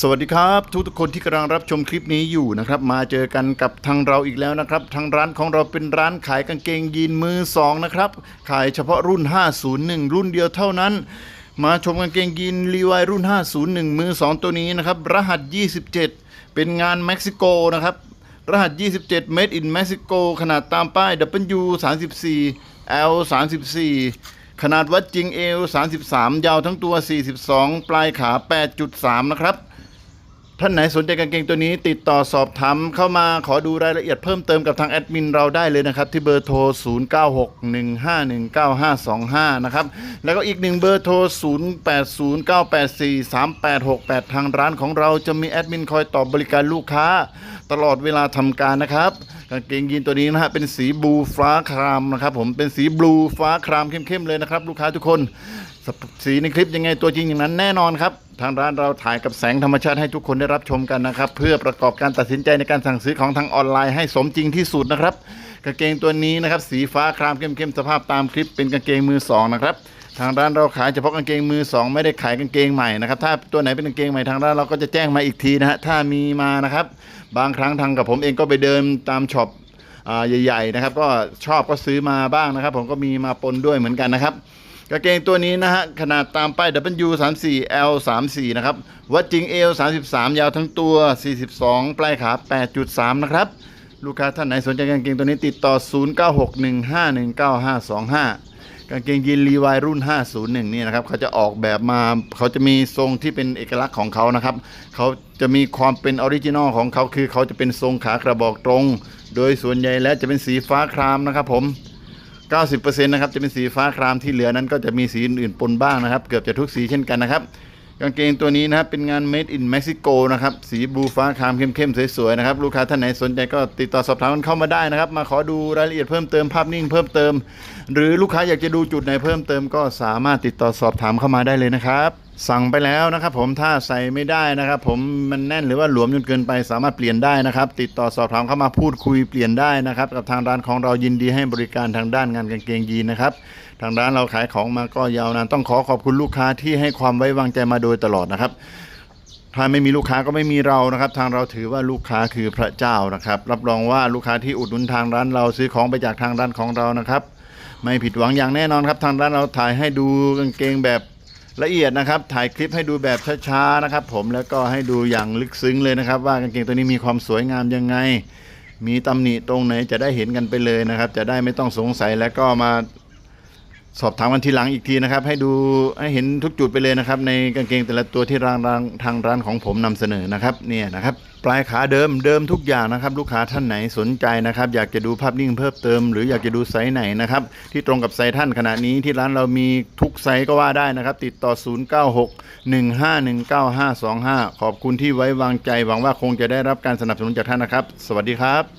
สวัสดีครับ ทุกทุกคนที่กำลังรับชมคลิปนี้อยู่นะครับ มาเจอกันกับทางเราอีกแล้วนะครับ ทางร้านของเราเป็นร้านขายกางเกงยีนมือสองนะครับ ขายเฉพาะรุ่น 501 รุ่นเดียวเท่านั้น มาชมกางเกงยีนรีวายรุ่น 501 มือสองตัวนี้นะครับ รหัส 27 เป็นงานเม็กซิโกนะครับ รหัส 27 Made in Mexico ขนาดตามป้าย W 34 L 34ขนาดวัดจริง L 33 ยาวทั้งตัว 42 ปลายขา 8.3 นะครับ ท่านไหนสนใจกางเกงตัวนี้ติดต่อสอบถามเข้ามาขอดูรายละเอียดเพิ่มเติมกับทางแอดมินเราได้เลยนะครับ ที่เบอร์โทร 0961519525 นะครับ แล้วก็อีกหนึ่งเบอร์โทร 0809843868 ทางร้านของเราจะมีแอดมินคอยตอบบริการลูกค้า ตลอดเวลาทำการนะครับ กางเกงยีนตัวนี้นะฮะเป็นสีบลูฟ้าครามนะครับผมเป็นสีบลูฟ้าครามเข้มๆเลยนะครับ ลูกค้าทุกคนสสีในคลิปยังไงตัวจริงอย่างนั้นแน่นอนครับ ทางร้านเราถ่ายกับแสงธรรมชาติให้ทุกคนได้รับชมกันนะครับ เพื่อประกอบการตัดสินใจในการสั่งซื้อของทางออนไลน์ให้สมจริงที่สุดนะครับกางเกงตัวนี้นะครับสีฟ้าครามเข้มๆสภาพตามคลิปเป็นกางเกงมือสองนะครับ ทางร้านเราขายเฉพาะกางเกงมือสองไม่ได้ขายกางเกงใหม่นะครับถ้าตัวไหนเป็นกางเกงใหม่ทางร้านเราก็จะแจ้งมาอีกทีนะฮะถ้ามีมานะครับ บางครั้งทางกับผมเองก็ไปเดินตามช็อปใหญ่ๆนะครับก็ชอบก็ซื้อมาบ้างนะครับ ผมก็มีมาปนด้วยเหมือนกันนะครับกางเกงตัวนี้นะฮะขนาดตามป้าย W 3 4 L 3 4 นะครับวัดจริง L 33 ยาวทั้งตัว 42 ปลายขา 8.3 นะครับ ลูกค้าท่านไหนสนใจกางเกงตัวนี้ติดต่อ 0961519525 กางเกงยีนลีวายรุ่น 501 นี่นะครับเขาจะออกแบบมาเขาจะมีทรงที่เป็นเอกลักษณ์ของเขานะครับเขาจะมีความเป็นออริจินอลของเขาคือเขาจะเป็นทรงขากระบอกตรง โดยส่วนใหญ่แล้วจะเป็นสีฟ้าครามนะครับผม 90%นะครับจะเป็นสีฟ้าครามที่เหลือนั้นก็จะมีสีอื่นๆปนบ้างนะครับ เกือบจะทุกสีเช่นกันนะครับ กางเกงตัวนี้นะครับเป็นงาน made in Mexico นะครับสีบลูฟ้าครามเข้มๆสวยๆนะครับลูกค้าท่านไหนสนใจก็ติดต่อสอบถามกันเข้ามาได้นะครับ มาขอดูรายละเอียดเพิ่มเติมภาพนิ่งเพิ่มเติม หรือลูกค้าอยากจะดูจุดไหนเพิ่มเติมก็สามารถติดต่อสอบถามเข้ามาได้เลยนะครับสั่งไปแล้วนะครับผมถ้าใส่ไม่ได้นะครับ ผมมันแน่นหรือว่าหลวมจนเกินไปสามารถเปลี่ยนได้นะครับ ติดต่อสอบถามเข้ามาพูดคุยเปลี่ยนได้นะครับ กับทางร้านของเรายินดีให้บริการทางด้านงานกางเกงยีนนะครับทางร้านเราขายของมาก็ยาวนานต้องขอขอบคุณลูกค้าที่ให้ความไว้วางใจมาโดยตลอดนะครับถ้าไม่มีลูกค้าก็ไม่มีเรานะครับ ทางเราถือว่าลูกค้าคือพระเจ้านะครับ รับรองว่าลูกค้าที่อุดหนุนทางร้านเราซื้อของไปจากทางร้านของเรานะครับ ไม่ผิดหวังอย่างแน่นอนครับ ทางร้านเราถ่ายให้ดูกางเกงแบบ ละเอียดนะครับ ถ่ายคลิปให้ดูแบบช้าๆนะครับผมแล้วก็ให้ดูอย่างลึกซึ้งเลยนะครับ ว่ากางเกงตัวนี้มีความสวยงามยังไง มีตำหนิตรงไหนจะได้เห็นกันไปเลยนะครับ จะได้ไม่ต้องสงสัยแล้วก็มา สอบถามกันทีหลังอีกทีนะครับ ให้ดูให้เห็นทุกจุดไปเลยนะครับ ในกางเกงแต่ละตัวที่รางรางทางร้านของผมนำเสนอนะครับเนี่ยนะครับ ปลายขาเดิมเดิมทุกอย่างนะครับ ลูกค้าท่านไหนสนใจนะครับ อยากจะดูภาพนิ่งเพิ่มเติม หรืออยากจะดูไซส์ไหนนะครับ ที่ตรงกับไซส์ท่านขณะนี้ที่ร้านเรามีทุกไซส์ก็ว่าได้นะครับ ติดต่อ 0961519525 ขอบคุณที่ไว้วางใจหวังว่าคงจะได้รับการสนับสนุนจากท่านนะครับ สวัสดีครับ